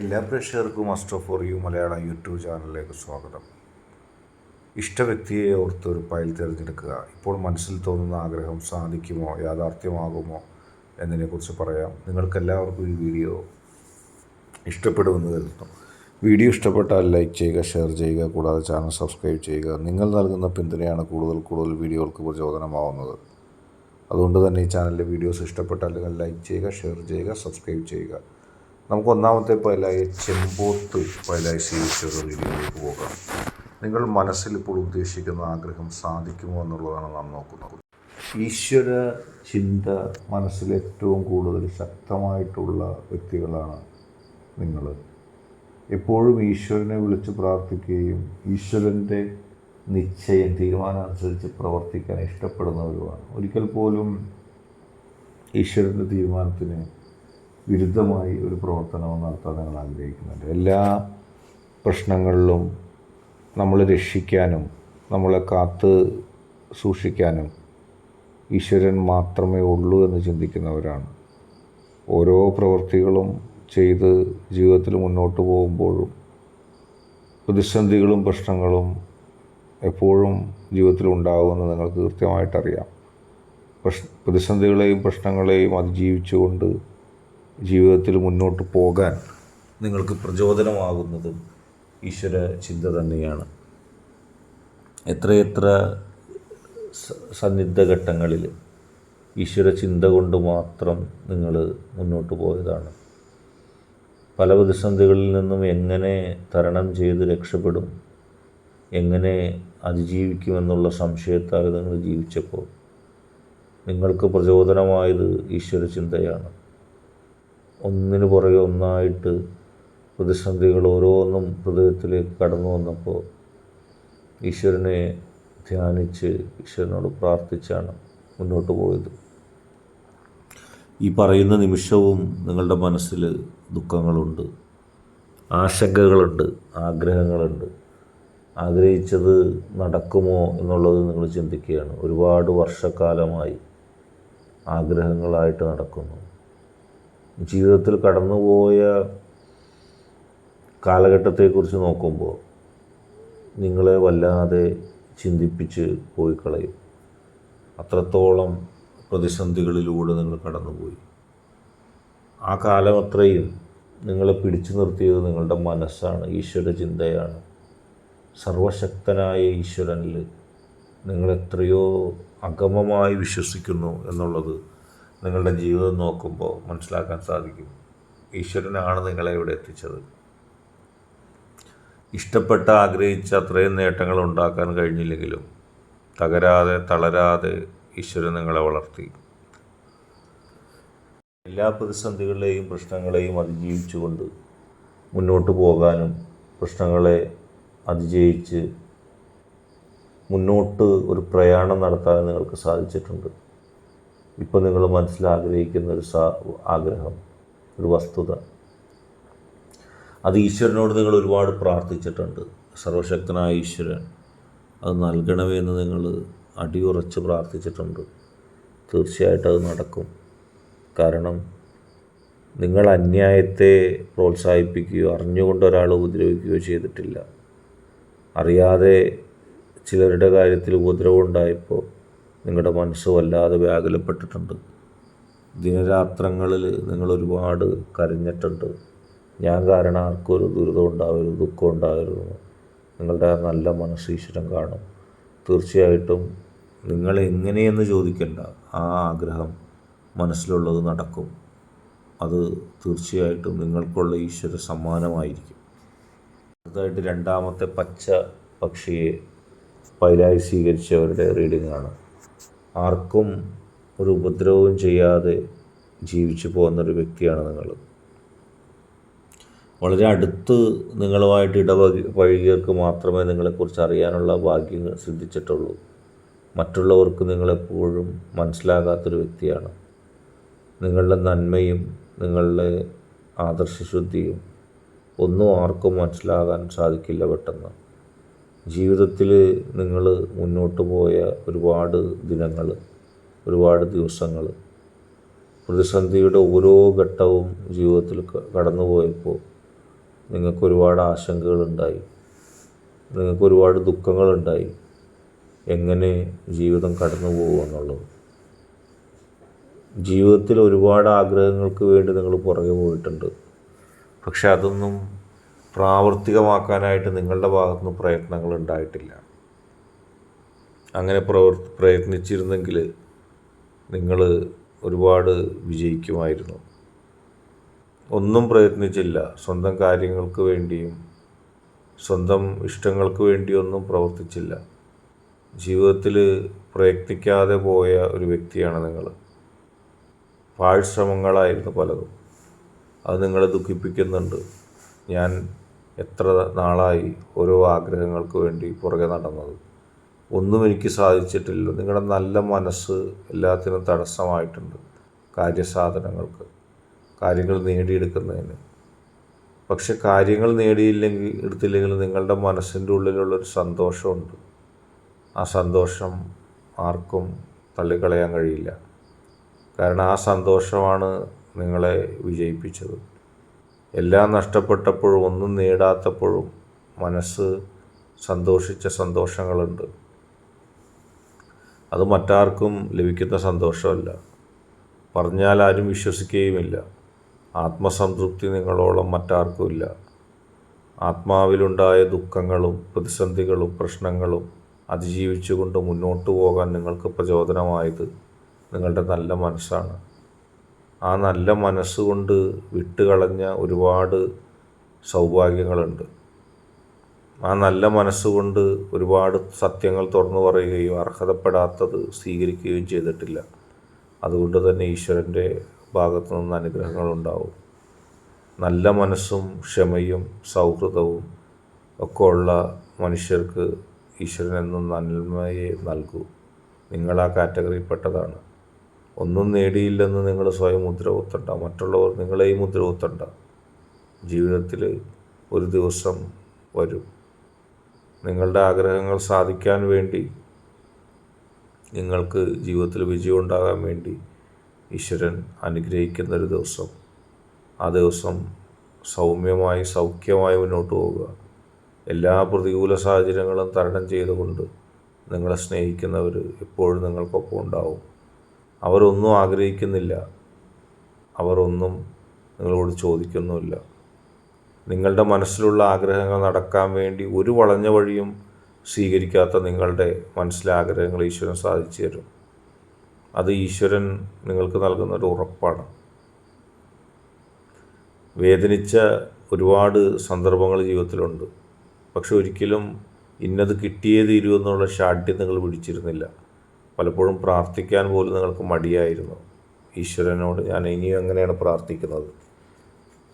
എല്ലാ പ്രേക്ഷകർക്കും master for you Malayalam YouTube ചാനലിലേക്ക് സ്വാഗതം. ഇഷ്ടവ്യക്തിയെ ഓർത്ത് ഒരു ഫയൽ തിരഞ്ഞെടുക്കുക. ഇപ്പോൾ മനസ്സിൽ തോന്നുന്ന ആഗ്രഹം സാധിക്കുമോ യാഥാർത്ഥ്യമാകുമോ എന്നതിനെക്കുറിച്ച് പറയാം. നിങ്ങൾക്കെല്ലാവർക്കും ഈ വീഡിയോ ഇഷ്ടപ്പെടുമെന്ന് കരുതുന്നു. വീഡിയോ ഇഷ്ടപ്പെട്ടാൽ ലൈക്ക് ചെയ്യുക ഷെയർ ചെയ്യുക കൂടാതെ ചാനൽ സബ്സ്ക്രൈബ് ചെയ്യുക. നിങ്ങൾ നൽകുന്ന പിന്തുണയാണ് കൂടുതൽ കൂടുതൽ വീഡിയോകൾക്ക് പ്രചോദനമാവുന്നത്. അതുകൊണ്ട് തന്നെ ഈ ചാനലിലെ വീഡിയോസ് ഇഷ്ടപ്പെട്ടാൽ നിങ്ങൾ ലൈക്ക് ചെയ്യുക ഷെയർ ചെയ്യുക സബ്സ്ക്രൈബ് ചെയ്യുക. നമുക്ക് ഒന്നാമത്തെ പയലായ ചെമ്പോത്ത് പൈലായി സ്വീകരിച്ചൊരു രീതിയിലേക്ക് പോകാം. നിങ്ങൾ മനസ്സിൽ ഇപ്പോൾ ഉദ്ദേശിക്കുന്ന ആഗ്രഹം സാധിക്കുമോ എന്നുള്ളതാണ് നാം നോക്കുന്നത്. ഈശ്വര ചിന്ത മനസ്സിൽ ഏറ്റവും കൂടുതൽ ശക്തമായിട്ടുള്ള വ്യക്തികളാണ് നിങ്ങൾ. എപ്പോഴും ഈശ്വരനെ വിളിച്ച് പ്രാർത്ഥിക്കുകയും ഈശ്വരന്റെ നിശ്ചയം തീരുമാനം അനുസരിച്ച് പ്രവർത്തിക്കാൻ ഇഷ്ടപ്പെടുന്നവരുമാണ്. ഒരിക്കൽ പോലും ഈശ്വരന്റെ തീരുമാനത്തിന് വിരുദ്ധമായി ഒരു പ്രവർത്തനവും നടത്താൻ ഞങ്ങൾ ആഗ്രഹിക്കുന്നുണ്ട്. എല്ലാ പ്രശ്നങ്ങളിലും നമ്മൾ രക്ഷിക്കാനും നമ്മളെ കാത്ത് സൂക്ഷിക്കാനും ഈശ്വരൻ മാത്രമേ ഉള്ളൂ എന്ന് ചിന്തിക്കുന്നവരാണ്. ഓരോ പ്രവൃത്തികളും ചെയ്ത് ജീവിതത്തിൽ മുന്നോട്ട് പോകുമ്പോഴും പ്രതിസന്ധികളും പ്രശ്നങ്ങളും എപ്പോഴും ജീവിതത്തിൽ ഉണ്ടാകുമെന്ന് നിങ്ങൾക്ക് കൃത്യമായിട്ടറിയാം. പ്രശ് പ്രതിസന്ധികളെയും പ്രശ്നങ്ങളെയും അതിജീവിച്ചുകൊണ്ട് ജീവിതത്തിൽ മുന്നോട്ട് പോകാൻ നിങ്ങൾക്ക് പ്രചോദനമാകുന്നതും ഈശ്വര ചിന്ത തന്നെയാണ്. എത്രയെത്ര സന്നിഗ്ധ ഘട്ടങ്ങളിൽ ഈശ്വര ചിന്ത കൊണ്ട് മാത്രം നിങ്ങൾ മുന്നോട്ട് പോയതാണ്. പല പ്രതിസന്ധികളിൽ നിന്നും എങ്ങനെ തരണം ചെയ്ത് രക്ഷപ്പെടും എങ്ങനെ അതിജീവിക്കുമെന്നുള്ള സംശയത്താൽ നിങ്ങൾ ജീവിച്ചപ്പോൾ നിങ്ങൾക്ക് പ്രചോദനമായത് ഈശ്വര ചിന്തയാണ്. ഒന്നിനു പുറകെ ഒന്നായിട്ട് പ്രതിസന്ധികൾ ഓരോന്നും ഹൃദയത്തിലേക്ക് കടന്നു വന്നപ്പോൾ ഈശ്വരനെ ധ്യാനിച്ച് ഈശ്വരനോട് പ്രാർത്ഥിച്ചാണ് മുന്നോട്ട് പോയത്. ഈ പറയുന്ന നിമിഷവും നിങ്ങളുടെ മനസ്സിൽ ദുഃഖങ്ങളുണ്ട് ആശങ്കകളുണ്ട് ആഗ്രഹങ്ങളുണ്ട്. ആഗ്രഹിച്ചത് നടക്കുമോ എന്നുള്ളത് നിങ്ങൾ ചിന്തിക്കുകയാണ്. ഒരുപാട് വർഷക്കാലമായി ആഗ്രഹങ്ങളായിട്ട് നടക്കുന്നു. ജീവിതത്തിൽ കടന്നുപോയ കാലഘട്ടത്തെക്കുറിച്ച് നോക്കുമ്പോൾ നിങ്ങളെ വല്ലാതെ ചിന്തിപ്പിച്ച് പോയി കളയും അത്രത്തോളം പ്രതിസന്ധികളിലൂടെ നിങ്ങൾ കടന്നുപോയി. ആ കാലം അത്രയും നിങ്ങളെ പിടിച്ചു നിർത്തിയത് നിങ്ങളുടെ മനസ്സാണ് ഈശ്വര ചിന്തയാണ്. സർവശക്തനായ ഈശ്വരനിൽ നിങ്ങളെത്രയോ അഗമമായി വിശ്വസിക്കുന്നു എന്നുള്ളത് നിങ്ങളുടെ ജീവിതം നോക്കുമ്പോൾ മനസ്സിലാക്കാൻ സാധിക്കും. ഈശ്വരനാണ് നിങ്ങളെ ഇവിടെ എത്തിച്ചത്. ഇഷ്ടപ്പെട്ട ആഗ്രഹിച്ച അത്രയും നേട്ടങ്ങൾ ഉണ്ടാക്കാൻ കഴിഞ്ഞില്ലെങ്കിലും തകരാതെ തളരാതെ ഈശ്വരൻ നിങ്ങളെ വളർത്തി. എല്ലാ പ്രതിസന്ധികളെയും പ്രശ്നങ്ങളെയും അതിജീവിച്ചുകൊണ്ട് മുന്നോട്ട് പോകാനും പ്രശ്നങ്ങളെ അതിജയിച്ച് മുന്നോട്ട് ഒരു പ്രയാണം നടത്താൻ നിങ്ങൾക്ക് സാധിച്ചിട്ടുണ്ട്. ഇപ്പോൾ നിങ്ങൾ മനസ്സിലാഗ്രഹിക്കുന്ന ഒരു സാ ആഗ്രഹം ഒരു വസ്തുത. അത് ഈശ്വരനോട് നിങ്ങൾ ഒരുപാട് പ്രാർത്ഥിച്ചിട്ടുണ്ട്. സർവശക്തനായ ഈശ്വരൻ അത് നൽകണമേ എന്ന് നിങ്ങൾ അടിയുറച്ച് പ്രാർത്ഥിച്ചിട്ടുണ്ട്. തീർച്ചയായിട്ടും അത് നടക്കും. കാരണം നിങ്ങൾ അന്യായത്തെ പ്രോത്സാഹിപ്പിക്കുകയോ അറിഞ്ഞുകൊണ്ട് ഒരാൾ ഉപദ്രവിക്കുകയോ ചെയ്തിട്ടില്ല. അറിയാതെ ചിലരുടെ കാര്യത്തിൽ ഉപദ്രവം ഉണ്ടായപ്പോൾ നിങ്ങളുടെ മനസ്സ് വല്ലാതെ വ്യാകുലപ്പെട്ടിട്ടുണ്ട്. ദിനരാത്രങ്ങളിൽ നിങ്ങൾ ഒരുപാട് കരഞ്ഞിട്ടുണ്ട്. ഞാൻ കാരണം ആർക്കും ഒരു ദുരിതം ഉണ്ടാവരുത് ദുഃഖം ഉണ്ടാവരുത്. നിങ്ങളുടെ നല്ല മനസ്സ് ഈശ്വരൻ കാണും. തീർച്ചയായിട്ടും നിങ്ങൾ എങ്ങനെയെന്ന് ചോദിക്കേണ്ട. ആ ആഗ്രഹം മനസ്സിലുള്ളത് നടക്കും. അത് തീർച്ചയായിട്ടും നിങ്ങൾക്കുള്ള ഈശ്വര സമ്മാനമായിരിക്കും. അടുത്തതായിട്ട് രണ്ടാമത്തെ പച്ച പക്ഷിയെ പൈലായി സ്വീകരിച്ചവരുടെ റീഡിംഗ് ആണ് ആർക്കും ഒരു ഉപദ്രവവും ചെയ്യാതെ ജീവിച്ചു പോകുന്നൊരു വ്യക്തിയാണ് നിങ്ങൾ. വളരെ അടുത്ത് നിങ്ങളുമായിട്ട് ഇടപഴകി പഴകിയവർക്ക് മാത്രമേ നിങ്ങളെക്കുറിച്ച് അറിയാനുള്ള ഭാഗ്യം സിദ്ധിച്ചിട്ടുള്ളൂ. മറ്റുള്ളവർക്ക് നിങ്ങളെപ്പോഴും മനസ്സിലാകാത്തൊരു വ്യക്തിയാണ്. നിങ്ങളുടെ നന്മയും നിങ്ങളുടെ ആദർശശുദ്ധിയും ഒന്നും ആർക്കും മനസ്സിലാകാൻ സാധിക്കില്ല പെട്ടെന്ന്. ജീവിതത്തിൽ നിങ്ങൾ മുന്നോട്ട് പോയ ഒരുപാട് ദിനങ്ങൾ ഒരുപാട് ദിവസങ്ങൾ പ്രതിസന്ധിയുടെ ഓരോ ഘട്ടവും ജീവിതത്തിൽ കടന്നു പോയപ്പോൾ നിങ്ങൾക്ക് ഒരുപാട് ആശങ്കകളുണ്ടായി. നിങ്ങൾക്ക് ഒരുപാട് ദുഃഖങ്ങളുണ്ടായി. എങ്ങനെ ജീവിതം കടന്നു പോകുമെന്നുള്ളത് ജീവിതത്തിൽ ഒരുപാട് ആഗ്രഹങ്ങൾക്ക് വേണ്ടി നിങ്ങൾ പുറകെ പോയിട്ടുണ്ട്. പക്ഷെ അതൊന്നും പ്രാവർത്തികമാക്കാനായിട്ട് നിങ്ങളുടെ ഭാഗത്തുനിന്ന് പ്രയത്നങ്ങൾ ഉണ്ടായിട്ടില്ല. അങ്ങനെ പ്രവർ പ്രയത്നിച്ചിരുന്നെങ്കിൽ നിങ്ങൾ ഒരുപാട് വിജയിക്കുമായിരുന്നു. ഒന്നും പ്രയത്നിച്ചില്ല. സ്വന്തം കാര്യങ്ങൾക്ക് വേണ്ടിയും സ്വന്തം ഇഷ്ടങ്ങൾക്ക് വേണ്ടിയൊന്നും പ്രവർത്തിച്ചില്ല. ജീവിതത്തിൽ പ്രയത്നിക്കാതെ പോയ ഒരു വ്യക്തിയാണ് നിങ്ങൾ. പാഴ്ശ്രമങ്ങളായിരുന്നു പലതും. അത് നിങ്ങളെ ദുഃഖിപ്പിക്കുന്നുണ്ട്. ഞാൻ എത്ര നാളായി ഓരോ ആഗ്രഹങ്ങൾക്ക് വേണ്ടി പുറകെ നടന്നത്? ഒന്നും എനിക്ക് സാധിച്ചിട്ടില്ല. നിങ്ങളുടെ നല്ല മനസ്സ് എല്ലാത്തിനും തടസ്സമായിട്ടുണ്ട് കാര്യസാധനങ്ങൾക്ക്. കാര്യങ്ങൾ നേടിയെടുക്കുന്നതിന്. പക്ഷെ കാര്യങ്ങൾ നേടിയില്ലെങ്കിൽ എടുത്തില്ലെങ്കിൽ നിങ്ങളുടെ മനസ്സിന്റെ ഉള്ളിലുള്ളൊരു സന്തോഷമുണ്ട്. ആ സന്തോഷം ആർക്കും തള്ളിക്കളയാൻ കഴിയില്ല. കാരണം ആ സന്തോഷമാണ് നിങ്ങളെ വിജയിപ്പിച്ചത്. എല്ലാം നഷ്ടപ്പെട്ടപ്പോഴും ഒന്നും നേടാത്തപ്പോഴും മനസ്സ് സന്തോഷിച്ച സന്തോഷങ്ങളുണ്ട്. അത് മറ്റാർക്കും ലഭിക്കുന്ന സന്തോഷമല്ല. പറഞ്ഞാൽ ആരും വിശ്വസിക്കുകയുമില്ല. ആത്മസംതൃപ്തി നിങ്ങളോളം മറ്റാർക്കുമില്ല ആത്മാവിലുണ്ടായ ദുഃഖങ്ങളും പ്രതിസന്ധികളും പ്രശ്നങ്ങളും അതിജീവിച്ചുകൊണ്ട് മുന്നോട്ട് പോകാൻ നിങ്ങൾക്ക് പ്രചോദനമായത് നിങ്ങളുടെ നല്ല മനസ്സാണ്. ആ നല്ല മനസ്സുകൊണ്ട് വിട്ടുകളഞ്ഞ ഒരുപാട് സൗഭാഗ്യങ്ങളുണ്ട്. ആ നല്ല മനസ്സുകൊണ്ട് ഒരുപാട് സത്യങ്ങൾ തുറന്നു പറയുകയും അർഹതപ്പെടാത്തത് സ്വീകരിക്കുകയും ചെയ്തിട്ടില്ല. അതുകൊണ്ട് തന്നെ ഈശ്വരന്റെ ഭാഗത്തു നിന്ന് അനുഗ്രഹങ്ങളുണ്ടാവും നല്ല മനസ്സും ക്ഷമയും സൗഹൃദവും ഒക്കെ ഉള്ള മനുഷ്യർക്ക് ഈശ്വരൻ എന്നും നന്മയെ നൽകൂ. നിങ്ങൾ ആ കാറ്റഗറിയിൽപ്പെട്ടതാണ്. ഒന്നും നേടിയില്ലെന്ന് നിങ്ങൾ സ്വയം മുദ്ര കുത്തണ്ട. മറ്റുള്ളവർ നിങ്ങളെയും മുദ്ര കുത്തണ്ട. ജീവിതത്തിൽ ഒരു ദിവസം വരും. നിങ്ങളുടെ ആഗ്രഹങ്ങൾ സാധിക്കാൻ വേണ്ടി നിങ്ങൾക്ക് ജീവിതത്തിൽ വിജയം ഉണ്ടാകാൻ വേണ്ടി ഈശ്വരൻ അനുഗ്രഹിക്കുന്ന ഒരു ദിവസം. ആ ദിവസം സൗമ്യമായി സൗഖ്യമായി മുന്നോട്ട് പോവുക. എല്ലാ പ്രതികൂല സാഹചര്യങ്ങളും തരണം ചെയ്തുകൊണ്ട് നിങ്ങളെ സ്നേഹിക്കുന്നവർ എപ്പോഴും നിങ്ങൾക്കൊപ്പം ഉണ്ടാവും. അവരൊന്നും ആഗ്രഹിക്കുന്നില്ല. അവരൊന്നും നിങ്ങളോട് ചോദിക്കുന്നുമില്ല. നിങ്ങളുടെ മനസ്സിലുള്ള ആഗ്രഹങ്ങൾ നടക്കാൻ വേണ്ടി ഒരു വളഞ്ഞ വഴിയും സ്വീകരിക്കാത്ത നിങ്ങളുടെ മനസ്സിലെ ആഗ്രഹങ്ങൾ ഈശ്വരൻ സാധിച്ചു തരും. അത് ഈശ്വരൻ നിങ്ങൾക്ക് നൽകുന്ന ഒരു ഉറപ്പാണ്. വേദനിച്ച ഒരുപാട് സന്ദർഭങ്ങൾ ജീവിതത്തിലുണ്ട്. പക്ഷെ ഒരിക്കലും ഇന്നത് കിട്ടിയേ തീരൂ എന്നുള്ള ഷാഠ്യം നിങ്ങൾ പിടിച്ചിരുന്നില്ല. പലപ്പോഴും പ്രാർത്ഥിക്കാൻ പോലും നിങ്ങൾക്ക് മടിയായിരുന്നു. ഈശ്വരനോട് ഞാൻ ഇനിയും എങ്ങനെയാണ് പ്രാർത്ഥിക്കുന്നത്.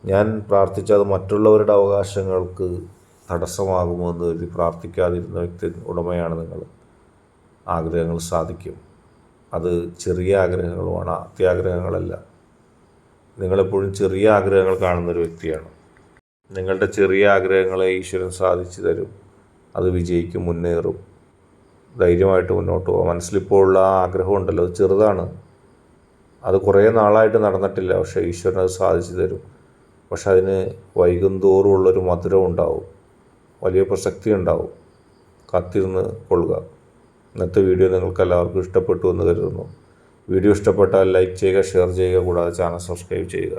ഞാൻ പ്രാർത്ഥിച്ചത് മറ്റുള്ളവരുടെ അവകാശങ്ങൾക്ക് തടസ്സമാകുമോ എന്ന് കരുതി പ്രാർത്ഥിക്കാതിരുന്ന വ്യക്തി ഉടമയാണ് നിങ്ങൾ. ആഗ്രഹങ്ങൾ സാധിക്കും. അത് ചെറിയ ആഗ്രഹങ്ങളുമാണ് അത്യാഗ്രഹങ്ങളല്ല. നിങ്ങളെപ്പോഴും ചെറിയ ആഗ്രഹങ്ങൾ കാണുന്നൊരു വ്യക്തിയാണ്. നിങ്ങളുടെ ചെറിയ ആഗ്രഹങ്ങളെ ഈശ്വരൻ സാധിച്ചു തരും. അത് വിജയിക്കും മുന്നേറും. ധൈര്യമായിട്ട് മുന്നോട്ട് പോകാം മനസ്സിലിപ്പോൾ ഉള്ള ആ ആഗ്രഹം ഉണ്ടല്ലോ അത് ചെറുതാണ്. അത് കുറേ നാളായിട്ട് നടന്നിട്ടില്ല. പക്ഷേ ഈശ്വരൻ അത് സാധിച്ചു തരും. പക്ഷെ അതിന് വൈകുന്തോറുമുള്ളൊരു മധുരം ഉണ്ടാവും. വലിയ പ്രസക്തി ഉണ്ടാവും. കാത്തിരുന്ന് കൊള്ളുക. ഇന്നത്തെ വീഡിയോ നിങ്ങൾക്ക് എല്ലാവർക്കും ഇഷ്ടപ്പെട്ടു എന്ന് കരുതുന്നു. വീഡിയോ ഇഷ്ടപ്പെട്ടാൽ ലൈക്ക് ചെയ്യുക ഷെയർ ചെയ്യുക കൂടാതെ ചാനൽ സബ്സ്ക്രൈബ് ചെയ്യുക.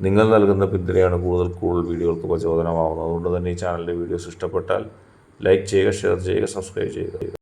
നിങ്ങൾ നൽകുന്ന പിന്തുണയാണ് കൂടുതൽ കൂടുതൽ വീഡിയോകൾക്ക് പ്രചോദനമാവുന്നത്. അതുകൊണ്ട് തന്നെ ഈ ചാനലിന്റെ വീഡിയോസ് ഇഷ്ടപ്പെട്ടാൽ ലൈക്ക് ചെയ്യുക ഷെയർ ചെയ്യുക സബ്സ്ക്രൈബ് ചെയ്യുക.